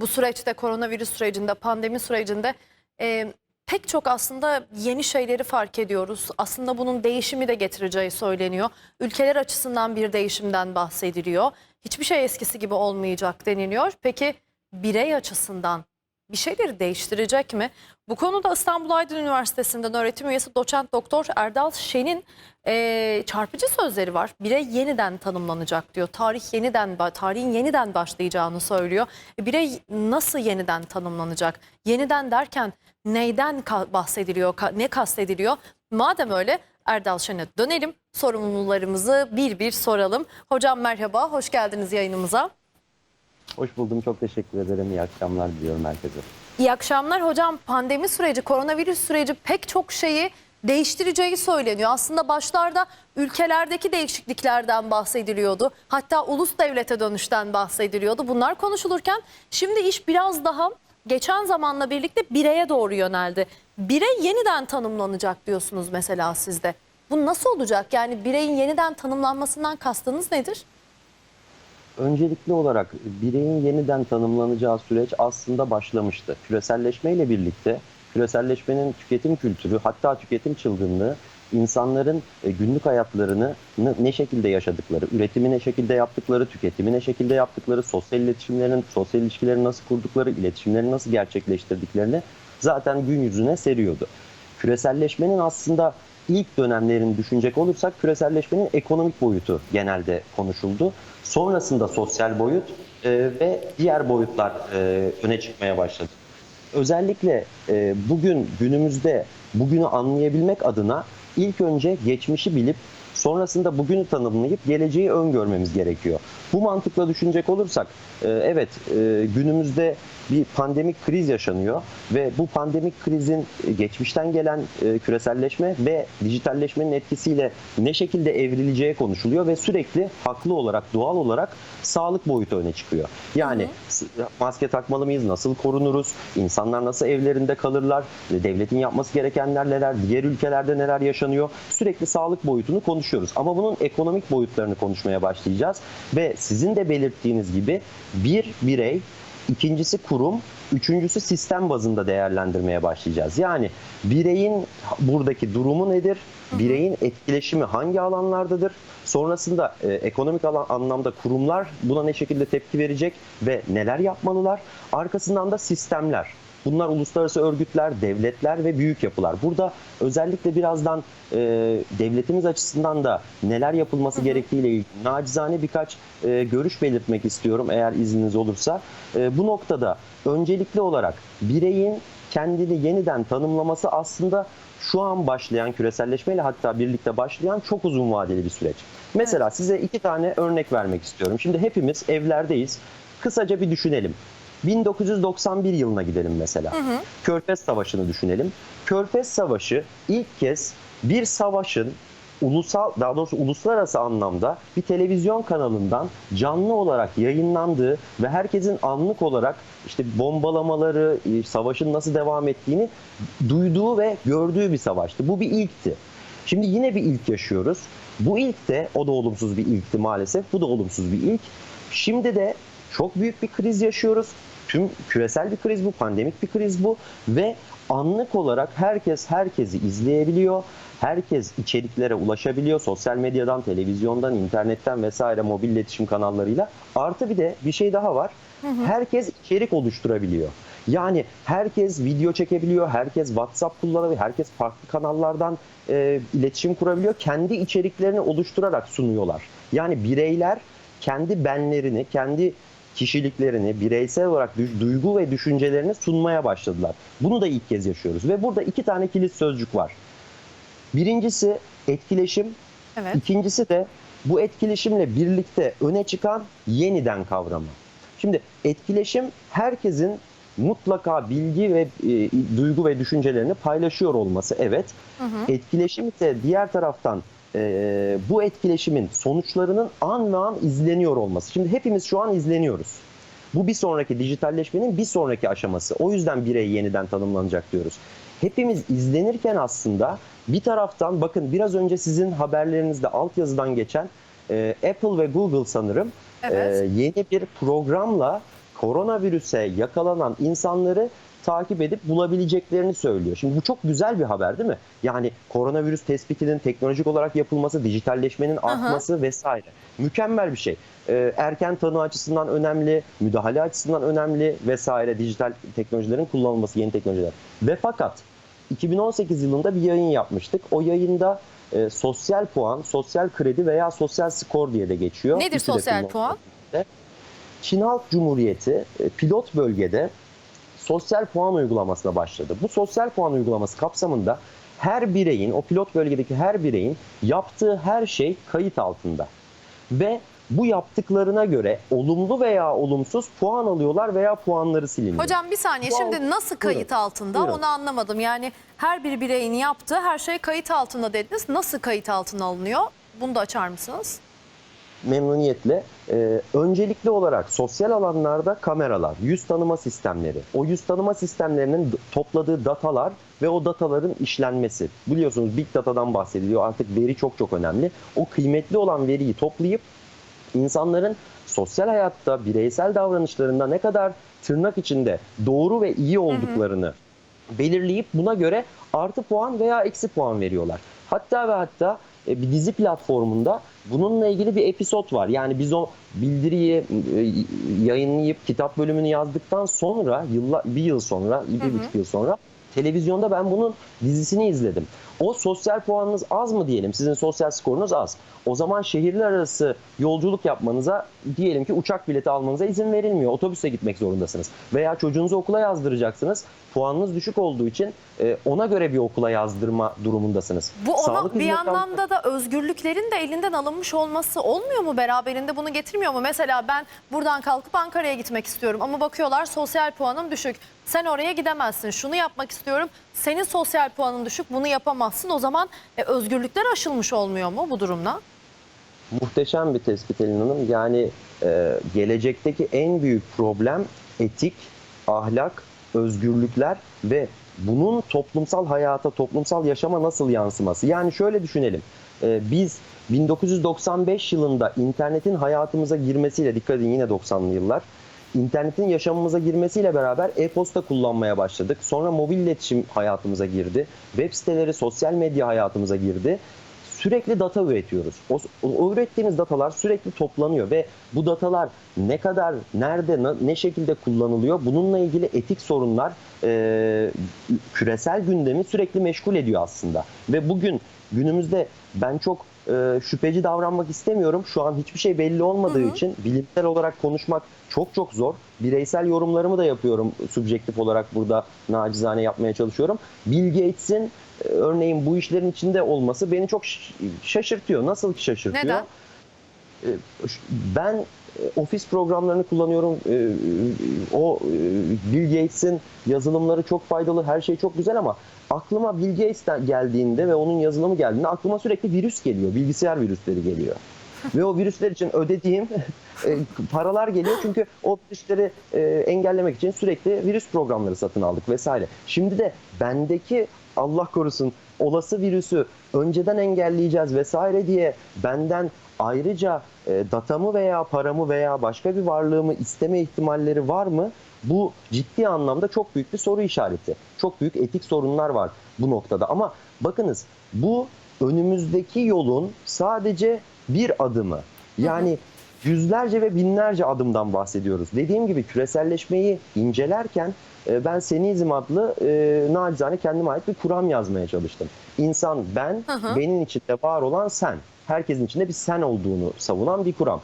bu süreçte koronavirüs sürecinde, pandemi sürecinde e, pek çok aslında yeni şeyleri fark ediyoruz. Aslında bunun değişimi de getireceği söyleniyor. Ülkeler açısından bir değişimden bahsediliyor. Hiçbir şey eskisi gibi olmayacak deniliyor. Peki birey açısından bir şeyleri değiştirecek mi? Bu konuda İstanbul Aydın Üniversitesi'nden öğretim üyesi doçent doktor Erdal Şen'in e, çarpıcı sözleri var. Birey yeniden tanımlanacak diyor. Tarih yeniden tarihin yeniden başlayacağını söylüyor. E, birey nasıl yeniden tanımlanacak? Yeniden derken neyden bahsediliyor? ne kastediliyor? Madem öyle Erdal Şen'e dönelim. Sorumlularımızı bir bir soralım. Hocam merhaba, hoş geldiniz yayınımıza. Hoş buldum. Çok teşekkür ederim. İyi akşamlar diliyorum herkese. İyi akşamlar hocam. Pandemi süreci, koronavirüs süreci pek çok şeyi değiştireceği söyleniyor. Aslında başlarda ülkelerdeki değişikliklerden bahsediliyordu. Hatta ulus devlete dönüşten bahsediliyordu. Bunlar konuşulurken şimdi iş biraz daha geçen zamanla birlikte bireye doğru yöneldi. Birey yeniden tanımlanacak diyorsunuz mesela sizde. Bu nasıl olacak? Yani bireyin yeniden tanımlanmasından kastınız nedir? Öncelikli olarak bireyin yeniden tanımlanacağı süreç aslında başlamıştı. Küreselleşmeyle birlikte küreselleşmenin tüketim kültürü hatta tüketim çılgınlığı insanların e, günlük hayatlarını ne- şekilde yaşadıkları, üretimi ne şekilde yaptıkları, tüketimi ne şekilde yaptıkları, sosyal iletişimlerin, sosyal ilişkileri nasıl kurdukları, iletişimleri nasıl gerçekleştirdiklerini zaten gün yüzüne seriyordu. Küreselleşmenin aslında ilk dönemlerini düşünecek olursak küreselleşmenin ekonomik boyutu genelde konuşuldu. Sonrasında sosyal boyut e, ve diğer boyutlar e, öne çıkmaya başladı. Özellikle e, bugün günümüzde bugünü anlayabilmek adına ilk önce geçmişi bilip sonrasında bugünü tanımlayıp geleceği öngörmemiz gerekiyor. Bu mantıkla düşünecek olursak e, evet e, günümüzde bir pandemik kriz yaşanıyor ve bu pandemik krizin e, geçmişten gelen e, küreselleşme ve dijitalleşmenin etkisiyle ne şekilde evrileceği konuşuluyor ve sürekli haklı olarak doğal olarak sağlık boyutu öne çıkıyor. Yani maske takmalı mıyız? Nasıl korunuruz? İnsanlar nasıl evlerinde kalırlar? Devletin yapması gerekenler neler? Diğer ülkelerde neler yaşanıyor? Sürekli sağlık boyutunu konuşuyoruz. Ama bunun ekonomik boyutlarını konuşmaya başlayacağız. Ve sizin de belirttiğiniz gibi bir birey, ikincisi kurum, üçüncüsü sistem bazında değerlendirmeye başlayacağız. Yani bireyin buradaki durumu nedir? Bireyin etkileşimi hangi alanlardadır? Sonrasında e, ekonomik alan, anlamda kurumlar buna ne şekilde tepki verecek ve neler yapmalılar? Arkasından da sistemler. Bunlar uluslararası örgütler, devletler ve büyük yapılar. Burada özellikle birazdan e, devletimiz açısından da neler yapılması gerektiğiyle ilgili nacizane birkaç e, görüş belirtmek istiyorum eğer izniniz olursa. E, bu noktada öncelikli olarak bireyin kendini yeniden tanımlaması aslında şu an başlayan küreselleşmeyle hatta birlikte başlayan çok uzun vadeli bir süreç. Mesela size iki tane örnek vermek istiyorum. Şimdi hepimiz evlerdeyiz. Kısaca bir düşünelim. 1991 yılına gidelim mesela. Körfez Savaşı'nı düşünelim. Körfez Savaşı ilk kez bir savaşın ulusal daha doğrusu uluslararası anlamda bir televizyon kanalından canlı olarak yayınlandığı ve herkesin anlık olarak işte bombalamaları, e, savaşın nasıl devam ettiğini duyduğu ve gördüğü bir savaştı. Bu bir ilkti. Şimdi yine bir ilk yaşıyoruz. Bu ilk de o da olumsuz bir ilkti maalesef. Bu da olumsuz bir ilk. Şimdi de çok büyük bir kriz yaşıyoruz. Tüm küresel bir kriz bu, pandemik bir kriz bu ve anlık olarak herkes herkesi izleyebiliyor. Herkes içeriklere ulaşabiliyor. Sosyal medyadan, televizyondan, internetten vesaire mobil iletişim kanallarıyla. Artı bir de bir şey daha var. Herkes içerik oluşturabiliyor. Yani herkes video çekebiliyor, herkes WhatsApp kullanabiliyor, herkes farklı kanallardan e, iletişim kurabiliyor. Kendi içeriklerini oluşturarak sunuyorlar. Yani bireyler kendi benlerini, kendi kişiliklerini, bireysel olarak du- duygu ve düşüncelerini sunmaya başladılar. Bunu da ilk kez yaşıyoruz ve burada iki tane kilit sözcük var. Birincisi etkileşim, Evet. İkincisi de bu etkileşimle birlikte öne çıkan yeniden kavramı. Şimdi etkileşim herkesin mutlaka bilgi ve e, duygu ve düşüncelerini paylaşıyor olması evet. Etkileşim ise diğer taraftan e, bu etkileşimin sonuçlarının an ve an izleniyor olması. Şimdi hepimiz şu an izleniyoruz. Bu bir sonraki dijitalleşmenin bir sonraki aşaması. O yüzden birey yeniden tanımlanacak diyoruz. Hepimiz izlenirken aslında bir taraftan bakın biraz önce sizin haberlerinizde altyazıdan geçen e, Apple ve Google sanırım Evet. e, yeni bir programla koronavirüse yakalanan insanları takip edip bulabileceklerini söylüyor. Şimdi bu çok güzel bir haber değil mi? Yani koronavirüs tespitinin teknolojik olarak yapılması, dijitalleşmenin artması vesaire. Mükemmel bir şey. Ee, erken tanı açısından önemli, müdahale açısından önemli vesaire dijital teknolojilerin kullanılması, yeni teknolojiler. Ve fakat 2018 yılında bir yayın yapmıştık. O yayında e, sosyal puan, sosyal kredi veya sosyal skor diye de geçiyor. Nedir de sosyal puan? Çin Halk Cumhuriyeti e, pilot bölgede sosyal puan uygulamasına başladı. Bu sosyal puan uygulaması kapsamında her bireyin, o pilot bölgedeki her bireyin yaptığı her şey kayıt altında. Ve bu yaptıklarına göre olumlu veya olumsuz puan alıyorlar veya puanları siliniyor. Hocam bir saniye Bu şimdi nasıl kayıt Buyurun. altında Buyurun. onu anlamadım. Yani her bir bireyin yaptığı her şey kayıt altında dediniz. Nasıl kayıt altına alınıyor? Bunu da açar mısınız? Memnuniyetle. Ee, öncelikli olarak sosyal alanlarda kameralar, yüz tanıma sistemleri, o yüz tanıma sistemlerinin topladığı datalar ve o dataların işlenmesi. Biliyorsunuz big datadan bahsediliyor. Artık veri çok çok önemli. O kıymetli olan veriyi toplayıp insanların sosyal hayatta, bireysel davranışlarında ne kadar tırnak içinde doğru ve iyi olduklarını belirleyip buna göre artı puan veya eksi puan veriyorlar. Hatta ve hatta e, bir dizi platformunda bununla ilgili bir episod var. Yani biz o bildiriyi e, yayınlayıp kitap bölümünü yazdıktan sonra yılla, bir yıl sonra, bir buçuk yıl sonra televizyonda ben bunun dizisini izledim. O sosyal puanınız az mı diyelim? Sizin sosyal skorunuz az. O zaman şehirler arası yolculuk yapmanıza diyelim ki uçak bileti almanıza izin verilmiyor. Otobüse gitmek zorundasınız. Veya çocuğunuzu okula yazdıracaksınız. Puanınız düşük olduğu için e, ona göre bir okula yazdırma durumundasınız. Bu ona Sağlık bir hizmet anlamda da özgürlüklerin de elinden alınmış olması olmuyor mu? Beraberinde bunu getirmiyor mu? Mesela ben buradan kalkıp Ankara'ya gitmek istiyorum ama bakıyorlar sosyal puanım düşük. Sen oraya gidemezsin. Şunu yapmak istiyorum. Senin sosyal puanın düşük. Bunu yapamazsın. O zaman e, özgürlükler aşılmış olmuyor mu bu durumda? Muhteşem bir tespit Elin Hanım. Yani e, gelecekteki en büyük problem etik, ahlak, özgürlükler ve bunun toplumsal hayata, toplumsal yaşama nasıl yansıması. Yani şöyle düşünelim. E, biz 1995 yılında internetin hayatımıza girmesiyle, dikkat edin yine 90'lı yıllar, internetin yaşamımıza girmesiyle beraber e-posta kullanmaya başladık. Sonra mobil iletişim hayatımıza girdi. Web siteleri, sosyal medya hayatımıza girdi sürekli data üretiyoruz. O, o ürettiğimiz datalar sürekli toplanıyor ve bu datalar ne kadar, nerede, ne şekilde kullanılıyor bununla ilgili etik sorunlar e, küresel gündemi sürekli meşgul ediyor aslında. Ve bugün günümüzde ben çok e, şüpheci davranmak istemiyorum. Şu an hiçbir şey belli olmadığı için bilimsel olarak konuşmak çok çok zor. Bireysel yorumlarımı da yapıyorum. Subjektif olarak burada nacizane yapmaya çalışıyorum. Bill Gates'in e, örneğin bu işlerin içinde olması beni çok şaşırtıyor. Nasıl ki şaşırtıyor? Neden? E, Ben ofis programlarını kullanıyorum. E, e, O e, Bill Gates'in yazılımları çok faydalı, her şey çok güzel ama aklıma Bill Gates de- geldiğinde ve onun yazılımı geldiğinde aklıma sürekli virüs geliyor. Bilgisayar virüsleri geliyor. ve o virüsler için ödediğim e, paralar geliyor çünkü o virüsleri e, engellemek için sürekli virüs programları satın aldık vesaire. Şimdi de bendeki Allah korusun olası virüsü önceden engelleyeceğiz vesaire diye benden ayrıca e, datamı veya paramı veya başka bir varlığımı isteme ihtimalleri var mı? Bu ciddi anlamda çok büyük bir soru işareti. Çok büyük etik sorunlar var bu noktada. Ama bakınız bu önümüzdeki yolun sadece bir adımı. Yani yüzlerce ve binlerce adımdan bahsediyoruz. Dediğim gibi küreselleşmeyi incelerken e, ben Senizm adlı e, nacizane kendime ait bir kuram yazmaya çalıştım. İnsan ben, Hı hı. benim içinde var olan sen. Herkesin içinde bir sen olduğunu savunan bir kuram.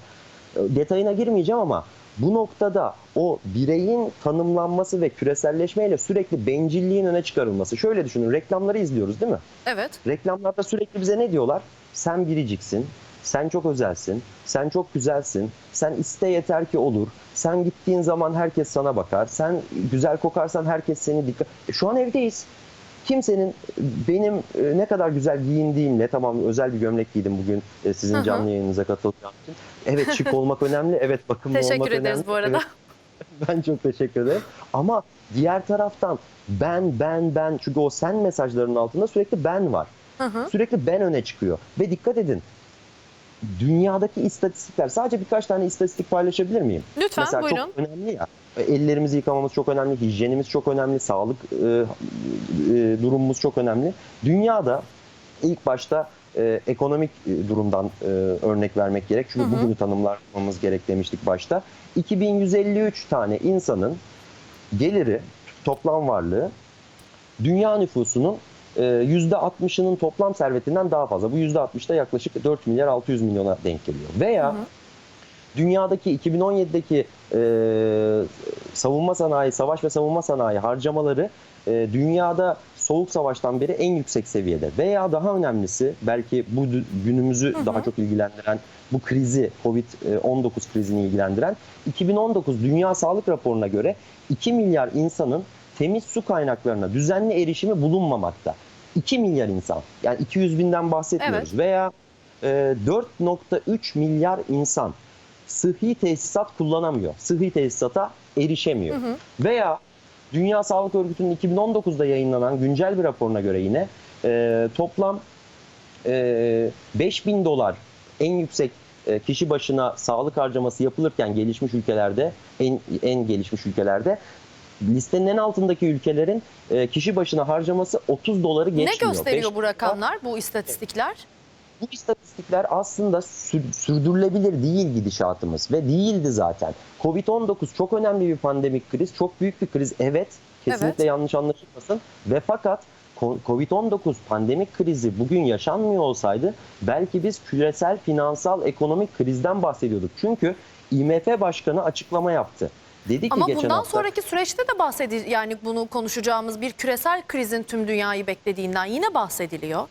E, Detayına girmeyeceğim ama bu noktada o bireyin tanımlanması ve küreselleşmeyle sürekli bencilliğin öne çıkarılması. Şöyle düşünün reklamları izliyoruz değil mi? Evet. Reklamlarda sürekli bize ne diyorlar? Sen biriciksin, sen çok özelsin, sen çok güzelsin, sen iste yeter ki olur, sen gittiğin zaman herkes sana bakar, sen güzel kokarsan herkes seni dikkat... E, Şu an evdeyiz. Kimsenin benim e, ne kadar güzel giyindiğimle, tamam özel bir gömlek giydim bugün e, sizin hı. canlı yayınınıza katılacağım için. Evet şık olmak önemli, evet bakımlı Teşekkür olmak ederiz önemli. bu arada. Evet, ben çok teşekkür ederim. Ama diğer taraftan ben, ben, ben çünkü o sen mesajlarının altında sürekli ben var. Hı. Sürekli ben öne çıkıyor. Ve dikkat edin. Dünyadaki istatistikler, sadece birkaç tane istatistik paylaşabilir miyim? Lütfen Mesela buyurun. çok önemli ya. Ellerimizi yıkamamız çok önemli, hijyenimiz çok önemli, sağlık e, e, durumumuz çok önemli. Dünyada ilk başta e, ekonomik e, durumdan e, örnek vermek gerek. Çünkü bugünü tanımlamamız gerek demiştik başta. 2153 tane insanın geliri, toplam varlığı dünya nüfusunun e, %60'ının toplam servetinden daha fazla. Bu %60'da yaklaşık 4 milyar 600 milyona denk geliyor. Veya dünyadaki 2017'deki e, savunma sanayi, savaş ve savunma sanayi harcamaları e, dünyada soğuk savaştan beri en yüksek seviyede. Veya daha önemlisi belki bu günümüzü daha çok ilgilendiren bu krizi, Covid-19 krizini ilgilendiren 2019 Dünya Sağlık Raporu'na göre 2 milyar insanın temiz su kaynaklarına düzenli erişimi bulunmamakta. 2 milyar insan. Yani 200 binden bahsetmiyoruz. Veya e, 4.3 milyar insan sıhhi tesisat kullanamıyor. Sıhhi tesisata erişemiyor. Veya Dünya Sağlık Örgütü'nün 2019'da yayınlanan güncel bir raporuna göre yine e, toplam e, 5000 dolar en yüksek e, kişi başına sağlık harcaması yapılırken gelişmiş ülkelerde en en gelişmiş ülkelerde listenin en altındaki ülkelerin e, kişi başına harcaması 30 doları Ne geçmiyor. gösteriyor Beş- bu rakamlar, bu istatistikler? bu istatistikler aslında sür- sürdürülebilir değil gidişatımız ve değildi zaten. Covid-19 çok önemli bir pandemik kriz, çok büyük bir kriz evet. Kesinlikle Evet. yanlış anlaşılmasın ve fakat ko- Covid-19 pandemik krizi bugün yaşanmıyor olsaydı belki biz küresel finansal ekonomik krizden bahsediyorduk. Çünkü IMF Başkanı açıklama yaptı. Dedi ki Ama geçen bundan hafta sonraki süreçte de bahsedi yani bunu konuşacağımız bir küresel krizin tüm dünyayı beklediğinden yine bahsediliyor.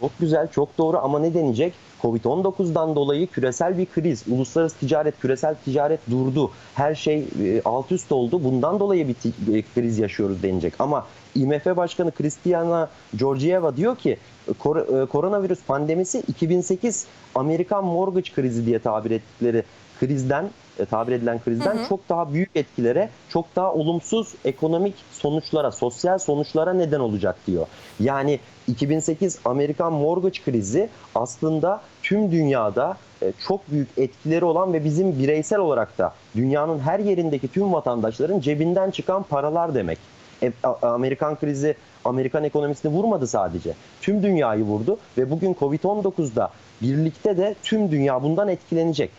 Çok güzel, çok doğru ama ne denecek? Covid-19'dan dolayı küresel bir kriz, uluslararası ticaret, küresel ticaret durdu. Her şey e, alt üst oldu. Bundan dolayı bir e, kriz yaşıyoruz denecek. Ama IMF Başkanı Kristalina Georgieva diyor ki kor- e, koronavirüs pandemisi 2008 Amerikan mortgage krizi diye tabir ettikleri krizden tabir edilen krizden çok daha büyük etkilere, çok daha olumsuz ekonomik sonuçlara, sosyal sonuçlara neden olacak diyor. Yani 2008 Amerikan mortgage krizi aslında tüm dünyada e, çok büyük etkileri olan ve bizim bireysel olarak da dünyanın her yerindeki tüm vatandaşların cebinden çıkan paralar demek. E, Amerikan krizi Amerikan ekonomisini vurmadı sadece. Tüm dünyayı vurdu ve bugün Covid-19'da birlikte de tüm dünya bundan etkilenecek.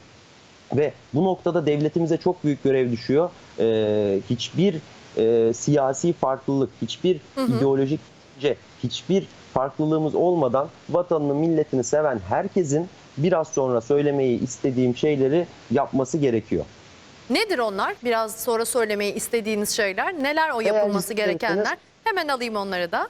Ve bu noktada devletimize çok büyük görev düşüyor. Ee, hiçbir e, siyasi farklılık, hiçbir ideolojik düşünce, hiçbir farklılığımız olmadan vatanını, milletini seven herkesin biraz sonra söylemeyi istediğim şeyleri yapması gerekiyor. Nedir onlar? Biraz sonra söylemeyi istediğiniz şeyler. Neler o yapılması gerekenler? Hemen alayım onları da.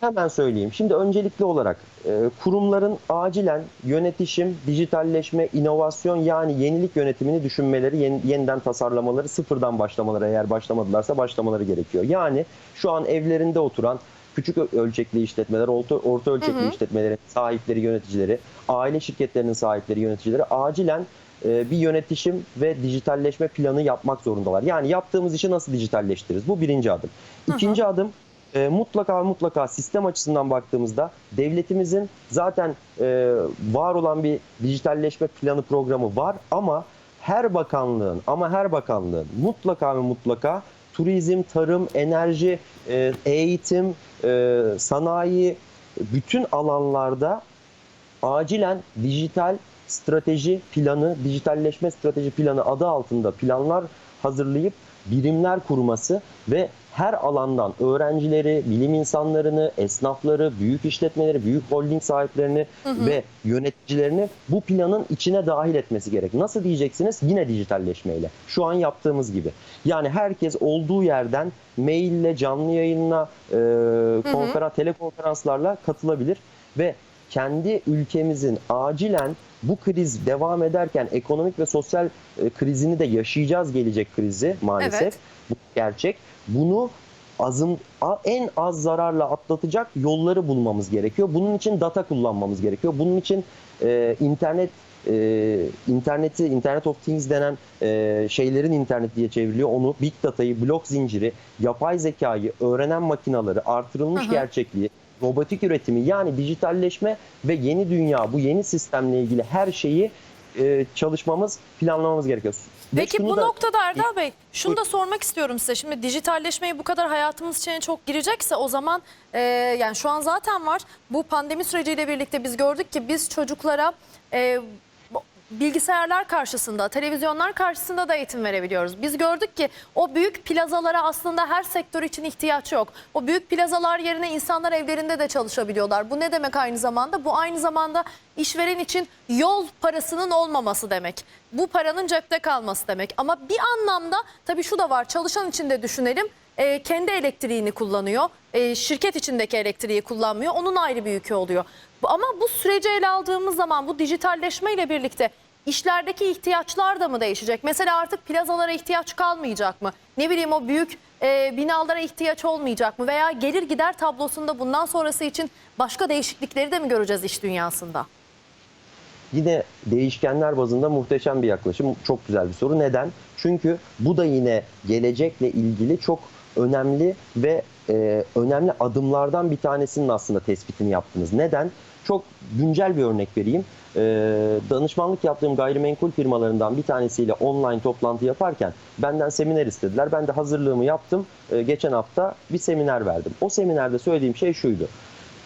Hemen söyleyeyim. Şimdi öncelikli olarak e, kurumların acilen yönetişim, dijitalleşme, inovasyon yani yenilik yönetimini düşünmeleri, yeni- yeniden tasarlamaları, sıfırdan başlamaları eğer başlamadılarsa başlamaları gerekiyor. Yani şu an evlerinde oturan küçük ölçekli işletmeler, orta, orta ölçekli işletmelerin sahipleri, yöneticileri, aile şirketlerinin sahipleri, yöneticileri acilen e, bir yönetişim ve dijitalleşme planı yapmak zorundalar. Yani yaptığımız işi nasıl dijitalleştiririz? Bu birinci adım. İkinci adım e, mutlaka mutlaka sistem açısından baktığımızda devletimizin zaten e, var olan bir dijitalleşme planı programı var ama her bakanlığın ama her bakanlığın mutlaka ve mutlaka turizm, tarım, enerji, e, eğitim, e, sanayi bütün alanlarda acilen dijital strateji planı, dijitalleşme strateji planı adı altında planlar hazırlayıp birimler kurması ve her alandan öğrencileri, bilim insanlarını, esnafları, büyük işletmeleri, büyük holding sahiplerini ve yöneticilerini bu planın içine dahil etmesi gerek. Nasıl diyeceksiniz? Yine dijitalleşmeyle. Şu an yaptığımız gibi. Yani herkes olduğu yerden maille, canlı yayınla, e, konferans, telekonferanslarla katılabilir ve kendi ülkemizin acilen bu kriz devam ederken ekonomik ve sosyal e, krizini de yaşayacağız gelecek krizi maalesef. Evet. Bu gerçek. Bunu azım en az zararla atlatacak yolları bulmamız gerekiyor. Bunun için data kullanmamız gerekiyor. Bunun için e, internet e, interneti, Internet of Things denen e, şeylerin interneti diye çevriliyor. Onu big data'yı, blok zinciri, yapay zekayı, öğrenen makinaları, artırılmış hı. gerçekliği, robotik üretimi yani dijitalleşme ve yeni dünya bu yeni sistemle ilgili her şeyi e, çalışmamız, planlamamız gerekiyor. Ve Peki bu da- noktada Erdal Bey şunu da sormak istiyorum size. Şimdi dijitalleşmeyi bu kadar hayatımız içine çok girecekse o zaman e, yani şu an zaten var. Bu pandemi süreciyle birlikte biz gördük ki biz çocuklara e, bilgisayarlar karşısında, televizyonlar karşısında da eğitim verebiliyoruz. Biz gördük ki o büyük plazalara aslında her sektör için ihtiyaç yok. O büyük plazalar yerine insanlar evlerinde de çalışabiliyorlar. Bu ne demek aynı zamanda? Bu aynı zamanda işveren için yol parasının olmaması demek. Bu paranın cepte kalması demek. Ama bir anlamda tabii şu da var. Çalışan için de düşünelim. Ee, kendi elektriğini kullanıyor. Ee, şirket içindeki elektriği kullanmıyor. Onun ayrı bir yükü oluyor. Ama bu süreci ele aldığımız zaman bu dijitalleşme ile birlikte işlerdeki ihtiyaçlar da mı değişecek? Mesela artık plazalara ihtiyaç kalmayacak mı? Ne bileyim o büyük e, binalara ihtiyaç olmayacak mı? Veya gelir gider tablosunda bundan sonrası için başka değişiklikleri de mi göreceğiz iş dünyasında? Yine değişkenler bazında muhteşem bir yaklaşım. Çok güzel bir soru. Neden? Çünkü bu da yine gelecekle ilgili çok önemli ve e, önemli adımlardan bir tanesinin aslında tespitini yaptınız. Neden? Çok güncel bir örnek vereyim. E, danışmanlık yaptığım gayrimenkul firmalarından bir tanesiyle online toplantı yaparken benden seminer istediler. Ben de hazırlığımı yaptım. E, geçen hafta bir seminer verdim. O seminerde söylediğim şey şuydu.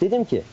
Dedim ki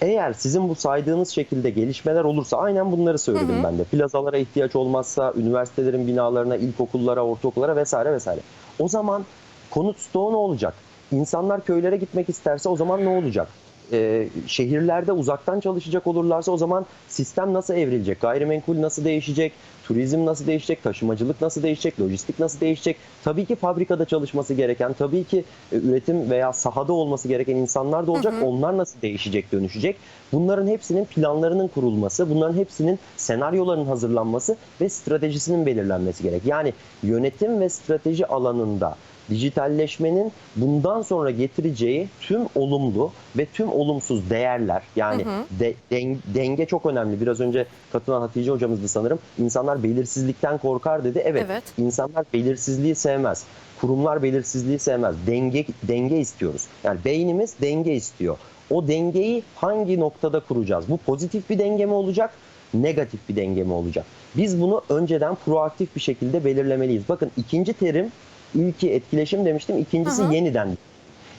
eğer sizin bu saydığınız şekilde gelişmeler olursa aynen bunları söyledim ben de. Plazalara ihtiyaç olmazsa, üniversitelerin binalarına, ilkokullara, ortaokullara vesaire vesaire. O zaman konut stoğu ne olacak? İnsanlar köylere gitmek isterse o zaman ne olacak? Ee, şehirlerde uzaktan çalışacak olurlarsa o zaman sistem nasıl evrilecek? Gayrimenkul nasıl değişecek? Turizm nasıl değişecek? Taşımacılık nasıl değişecek? Lojistik nasıl değişecek? Tabii ki fabrikada çalışması gereken, tabii ki e, üretim veya sahada olması gereken insanlar da olacak. Onlar nasıl değişecek, dönüşecek? Bunların hepsinin planlarının kurulması, bunların hepsinin senaryoların hazırlanması ve stratejisinin belirlenmesi gerek. Yani yönetim ve strateji alanında dijitalleşmenin bundan sonra getireceği tüm olumlu ve tüm olumsuz değerler yani de- den- denge çok önemli. Biraz önce katılan Hatice hocamızdı sanırım. İnsanlar belirsizlikten korkar dedi. Evet, Evet. insanlar belirsizliği sevmez. Kurumlar belirsizliği sevmez. Denge denge istiyoruz. Yani beynimiz denge istiyor. O dengeyi hangi noktada kuracağız? Bu pozitif bir denge mi olacak? Negatif bir denge mi olacak? Biz bunu önceden proaktif bir şekilde belirlemeliyiz. Bakın ikinci terim ilki etkileşim demiştim. İkincisi Hı hı. yeniden.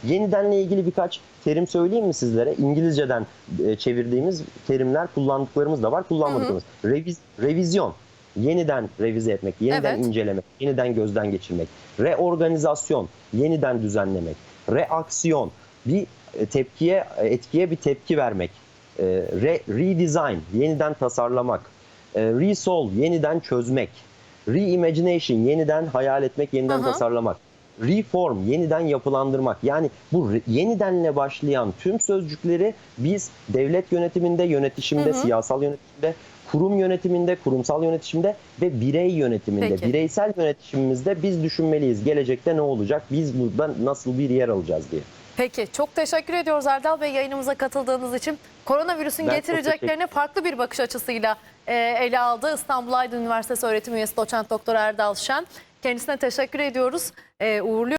Yenidenle ilgili birkaç terim söyleyeyim mi sizlere? İngilizceden e, çevirdiğimiz terimler kullandıklarımız da var, kullanmadıklarımız. Reviz, revizyon, yeniden revize etmek, yeniden Evet. incelemek, yeniden gözden geçirmek. Reorganizasyon, yeniden düzenlemek. Reaksiyon, bir e, tepkiye, e, etkiye bir tepki vermek. Re, redesign, yeniden tasarlamak. Resolve, yeniden çözmek. Reimagination, yeniden hayal etmek, yeniden Hı hı. tasarlamak. Reform, yeniden yapılandırmak. Yani bu yenidenle başlayan tüm sözcükleri biz devlet yönetiminde, yönetişimde, siyasal yönetimde, kurum yönetiminde, kurumsal yönetimde ve birey yönetiminde, Peki. bireysel yönetimimizde biz düşünmeliyiz. Gelecekte ne olacak? Biz burada nasıl bir yer alacağız diye. Peki çok teşekkür ediyoruz Erdal Bey yayınımıza katıldığınız için. Koronavirüsün Ben çok getireceklerini farklı bir bakış açısıyla e, ele aldı. İstanbul Aydın Üniversitesi öğretim üyesi doçent doktor Erdal Şen. Kendisine teşekkür ediyoruz. E, uğurluyoruz.